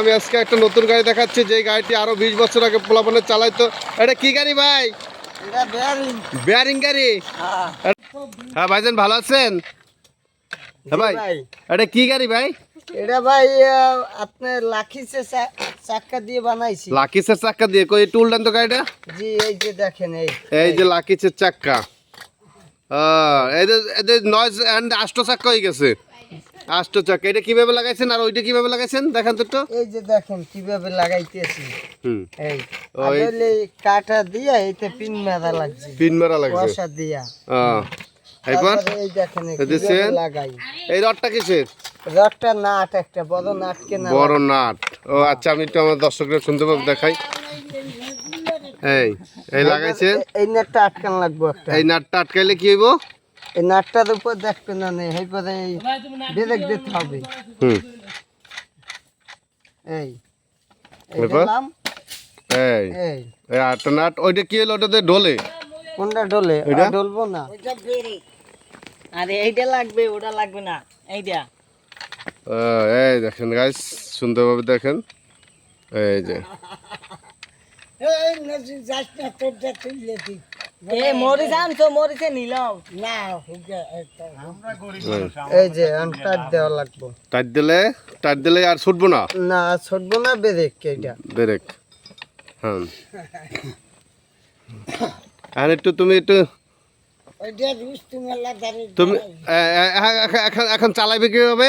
আমি আজকে একটা নতুন গাড়ি দেখাচ্ছি যে গাড়িটি আরও বিশ বছর আগে পোলাপনে চালাইতো। এটা কি গাড়ি ভাই? এটা বেয়ারিং গাড়ি? হ্যাঁ। ভাইজান ভালো আছেন? হ্যাঁ ভাই। এটা কি গাড়ি ভাই? এটা ভাই আহ, আপনার লাখিসে চাক্কা দিয়ে বানাইছি। লাকিসের চাক্কা দিয়ে। কই টুল দেন তো গাড়িটা। জি এই যে দেখেন এই। এই যে লাকিসের চাক্কা। আহ, এদের এদের নয় অ্যান্ড আষ্ট চাক্কা হয়ে গেছে। আষ্ট চাক্কা এটা কীভাবে লাগাইছেন আর ওইটা কীভাবে লাগাইছেন? দেখান তো একটু। এই যে দেখেন কীভাবে লাগাইতেছি। হুম। এই ওই- আসলে কাটা দিয়া এতে পিন মেরা লাগছে। পিন মারা লাগছে। বসা দিয়া। এরপর? এই দেখেন কীভাবে লাগাই। এই রডটা কিসের? রডটা নাট একটা বড় নাট কেনা বড় নাট। ও আচ্ছা আমি একটু আমার দর্শকরা শুনতে পাবো দেখাই। এই এই লাগাইছেন? এই নাটটা আটকান লাগবো একটা। এই নাটটা আটকাইলে কি হইব? এই নাটটার উপর দেখবে না নেই এইপরে এই ব্রেক দিতে হবে। হুম। এই এই দিলাম এই এই। এই আটটা নাট ওইটা কি হলো? ওটাতে ঢোলে? কোনটা ডলে এটা? ডলবো না। আরে এইটা লাগবে ওটা লাগবে না। এইটা। এই দেখেন গাইস সুন্দরভাবে দেখেন। এই যে। এই যে। আনটার দেওয়া লাগবো। টাইট দিলে টাইট দিলে আর ছুটবো না? না ছুটবো না ব্রেক এইটা। ডাইরেক্ট হ্যাঁ। আর একটু তুমি একটু এখন এখন চালাবে কি হবে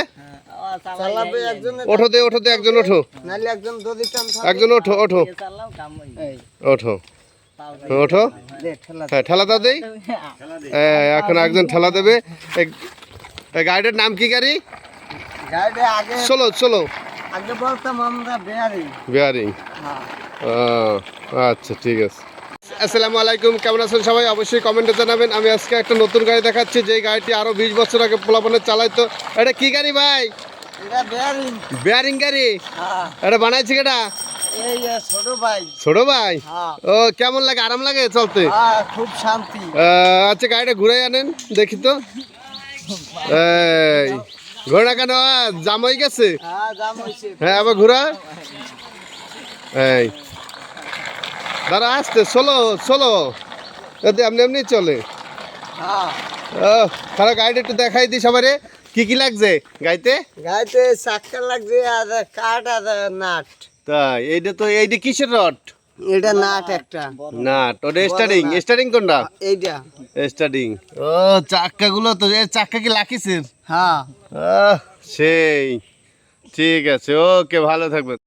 একজন ওঠো দে ওঠো দে একজন ওঠো। নাহলে একজন যদি একজন ওঠো ওঠো। চালাও কাম হই এই ওঠো। ওঠো। হ্যাঁ ঠেলা দাও দেই। এ, এখন একজন ঠেলা দেবে। গাড়িটার নাম কি গাড়ি? চলো চলো। বিহারিং। আচ্ছা ঠিক আছে। আসসালামু আলাইকুম কেমন আছেন সবাই? অবশ্যই কমেন্টে জানাবেন। আমি আজকে একটা নতুন গাড়ি দেখাচ্ছি যে গাড়িটি আরও বিশ বছর আগে পোলাপনে চালাইতো। এটা কি গাড়ি ভাই? বেয়ারিং গাড়ি? হ্যাঁ। এটা বানাইছি কেটা ছোট ভাই। হ্যাঁ। ও কেমন লাগে? আরাম লাগে চলতে? খুব শান্তি। আচ্ছা গাড়িটা ঘুরে আনেন দেখি তো। এই ঘোড়া কেন? জাম হয়ে গেছে? হ্যাঁ হ্যাঁ আবার ঘোরা? এই। দাঁড়া আসতে চলো চলো। এমনি এমনি চলে। হ্যাঁ। ও তাহলে গাড়িটা একটু দেখাই দিই সবারে কি কি লাগছে গাইতে গাইতে চাক্কা লাগছে আর কাঠ আর নাট। তাই এইটা তো এইটা কিসের রড? এটা নাট একটা। নাট ওটা স্টার্টিং স্টার্টিং কোনটা? এইটা। স্টার্টিং ও চাক্কাগুলো তো এই চাক্কা কি লাকিসের? হ্যাঁ। সেই ঠিক আছে ওকে ভালো থাকবেন।